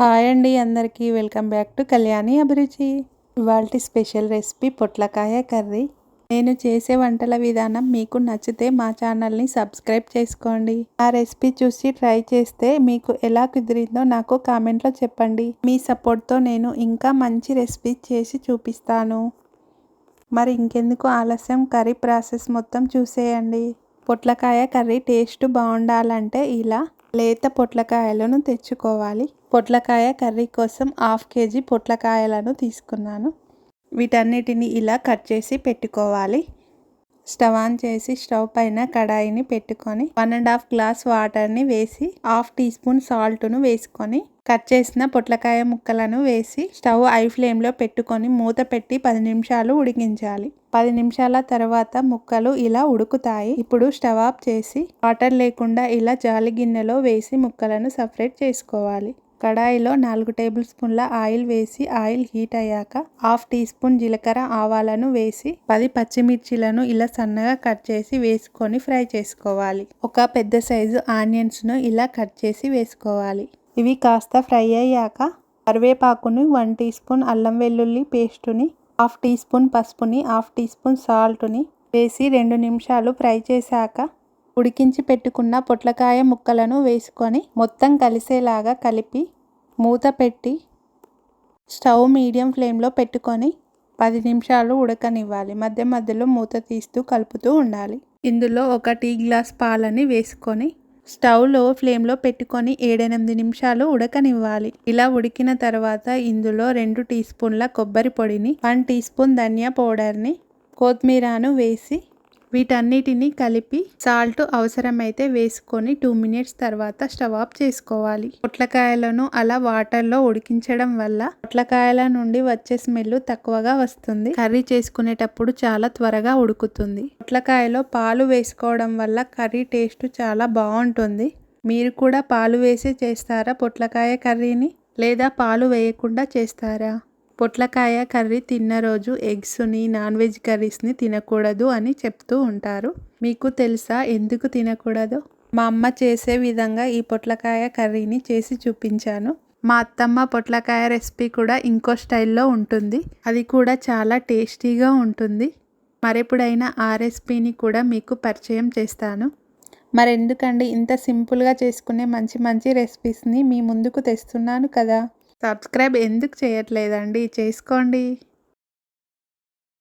Hi అండి అందరికీ. Welcome back to Kalyani అభిరుచి. ఇవాళ స్పెషల్ రెసిపీ పొట్లకాయ కర్రీ. నేను చేసే వంటల విధానం మీకు నచ్చితే మా ఛానల్ని సబ్స్క్రైబ్ చేసుకోండి. ఆ రెసిపీ చూసి ట్రై చేస్తే మీకు ఎలా కుదిరిందో నాకు కామెంట్లో చెప్పండి. మీ సపోర్ట్తో నేను ఇంకా మంచి రెసిపీ చేసి చూపిస్తాను. మరి ఇంకెందుకు ఆలస్యం? కర్రీ ప్రాసెస్ మొత్తం చూసేయండి. పొట్లకాయ కర్రీ టేస్ట్ బాగుండాలంటే ఇలా లేత పొట్లకాయలను తెచ్చుకోవాలి. పొట్లకాయ కర్రీ కోసం హాఫ్ కేజీ పొట్లకాయలను తీసుకున్నాను. వీటన్నిటిని ఇలా కట్ చేసి పెట్టుకోవాలి. స్టవ్ ఆన్ చేసి స్టవ్ పైన కడాయిని పెట్టుకొని వన్ అండ్ హాఫ్ గ్లాస్ వాటర్ని వేసి హాఫ్ టీ స్పూన్ సాల్ట్ను వేసుకొని కట్ చేసిన పొట్లకాయ ముక్కలను వేసి స్టవ్ ఐ ఫ్లేమ్లో పెట్టుకొని మూత పెట్టి పది నిమిషాలు ఉడికించాలి. పది నిమిషాల తర్వాత ముక్కలు ఇలా ఉడుకుతాయి. ఇప్పుడు స్టవ్ ఆఫ్ చేసి వాటర్ లేకుండా ఇలా జాలి గిన్నెలో వేసి ముక్కలను సపరేట్ చేసుకోవాలి. కడాయిలో నాలుగు టేబుల్ స్పూన్ల ఆయిల్ వేసి ఆయిల్ హీట్ అయ్యాక హాఫ్ టీ స్పూన్ జీలకర్ర ఆవాలను వేసి పది పచ్చిమిర్చిలను ఇలా సన్నగా కట్ చేసి వేసుకొని ఫ్రై చేసుకోవాలి. ఒక పెద్ద సైజు ఆనియన్స్ను ఇలా కట్ చేసి వేసుకోవాలి. ఇవి కాస్త ఫ్రై అయ్యాక కరివేపాకుని వన్ టీ స్పూన్ అల్లం వెల్లుల్లి పేస్టుని హాఫ్ టీ స్పూన్ పసుపుని హాఫ్ టీ స్పూన్ సాల్ట్ని వేసి రెండు నిమిషాలు ఫ్రై చేశాక ఉడికించి పెట్టుకున్న పొట్లకాయ ముక్కలను వేసుకొని మొత్తం కలిసేలాగా కలిపి మూత పెట్టి స్టవ్ మీడియం ఫ్లేమ్లో పెట్టుకొని పది నిమిషాలు ఉడకనివ్వాలి. మధ్య మధ్యలో మూత తీస్తూ కలుపుతూ ఉండాలి. ఇందులో ఒక టీ గ్లాస్ పాలని వేసుకొని స్టవ్లో ఫ్లేమ్లో పెట్టుకొని ఏడెనిమిది నిమిషాలు ఉడకనివ్వాలి. ఇలా ఉడికిన తర్వాత ఇందులో రెండు టీ స్పూన్ల కొబ్బరి పొడిని వన్ టీ స్పూన్ ధనియా పౌడర్ని కొత్తిమీరను వేసి వీటన్నిటిని కలిపి సాల్ట్ అవసరమైతే వేసుకొని టూ మినిట్స్ తర్వాత స్టవ్ ఆఫ్ చేసుకోవాలి. పొట్లకాయలను అలా వాటర్లో ఉడికించడం వల్ల పొట్లకాయల నుండి వచ్చే స్మెల్ తక్కువగా వస్తుంది. కర్రీ చేసుకునేటప్పుడు చాలా త్వరగా ఉడుకుతుంది. పొట్లకాయలో పాలు వేసుకోవడం వల్ల కర్రీ టేస్ట్ చాలా బాగుంటుంది. మీరు కూడా పాలు వేసి చేస్తారా పొట్లకాయ కర్రీని? లేదా పాలు వేయకుండా చేస్తారా? పొట్లకాయ కర్రీ తిన్న రోజు ఎగ్స్ని నాన్ వెజ్ కర్రీస్ని తినకూడదు అని చెప్తూ ఉంటారు. మీకు తెలుసా ఎందుకు తినకూడదు? మా అమ్మ చేసే విధంగా ఈ పొట్లకాయ కర్రీని చేసి చూపించాను. మా అత్తమ్మ పొట్లకాయ రెసిపీ కూడా ఇంకో స్టైల్లో ఉంటుంది. అది కూడా చాలా టేస్టీగా ఉంటుంది. మరెప్పుడైనా ఆ రెసిపీని కూడా మీకు పరిచయం చేస్తాను. మరెందుకండి ఇంత సింపుల్గా చేసుకునే మంచి మంచి రెసిపీస్ని మీ ముందుకు తెస్తున్నాను కదా? సబ్స్క్రైబ్ ఎందుకు చేయట్లేదండి? చేసుకోండి.